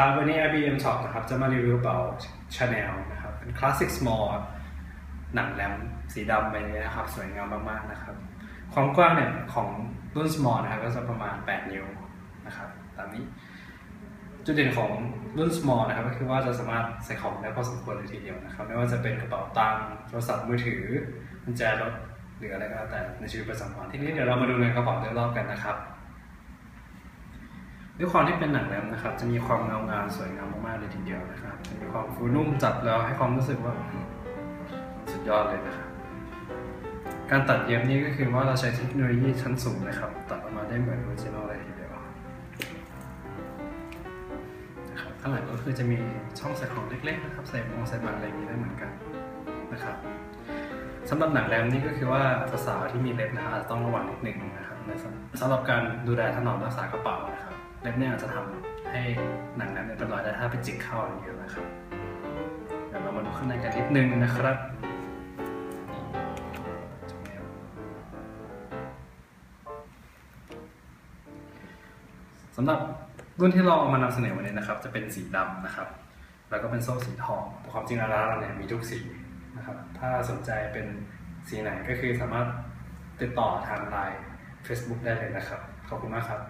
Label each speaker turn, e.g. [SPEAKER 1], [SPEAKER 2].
[SPEAKER 1] ครับ วันนี้ IBM Talk นะครับ จะมารีวิวกระเป๋า Chanel นะครับ เป็น Classic Small หนังแรมสีดำไปนี้นะครับ สวยงามมากๆนะครับ ความกว้างเนี่ยของรุ่น Small นะครับ ก็จะประมาณ 8 นิ้วนะครับตามนี้ จุดเด่นของรุ่น small นะครับ ก็คือว่าจะสามารถใส่ของได้พอสมควรเลยทีเดียวนะครับ ไม่ว่าจะเป็นกระเป๋าตังค์โทรศัพท์มือถือกุญแจรถหรืออะไรก็แล้วแต่ในชีวิตประจำวัน ทีนี้เดี๋ยวเรามาดูในกระเป๋าโดยรอบกันนะครับ ด้วยความที่เป็นหนังแรมนะครับ จะมีความเงางามสวยงามมากๆเลยทีเดียวนะครับ จะมีความฟูนุ่มจับแล้วให้ความรู้สึกว่าสุดยอดเลยนะครับ การตัดเย็บนี่ก็คือว่าเราใช้เทคโนโลยีชั้นสูงนะครับ ตัดออกมาได้เหมือนออริจินอลเลยทีเดียวนะครับข้างหลังก็คือจะมีช่องใส่ของเล็กๆนะครับ ใส่มงใส่บัตรอะไรนี้ได้เหมือนกันนะครับสำหรับหนังแรมนี่ก็คือว่าสาวที่มีเล็บนะครับอาจจะต้องระวังนิดนึงนะครับสำหรับการดูแลถนอมรักษากระเป๋านะครับ เล็บเนี่ยอาจจะทำให้หนังแรมเนี่ยเป็นรอยได้ถ้าไปจิกเข้าอย่างเงี้ยนะครับเดี๋ยวเรามาดูข้างในกันนิดนึงนะครับสำหรับรุ่นที่เราเอามานำเสนอวันนี้นะครับ จะเป็นสีดำนะครับ แล้วก็เป็นโซ่สีทอง ความจริงแล้วร้านเราเนี่ยมีทุกสีนะครับ ถ้าสนใจเป็นสีไหนก็คือสามารถติดต่อทางไลน์ Facebook ได้เลยนะครับ ขอบคุณมากครับ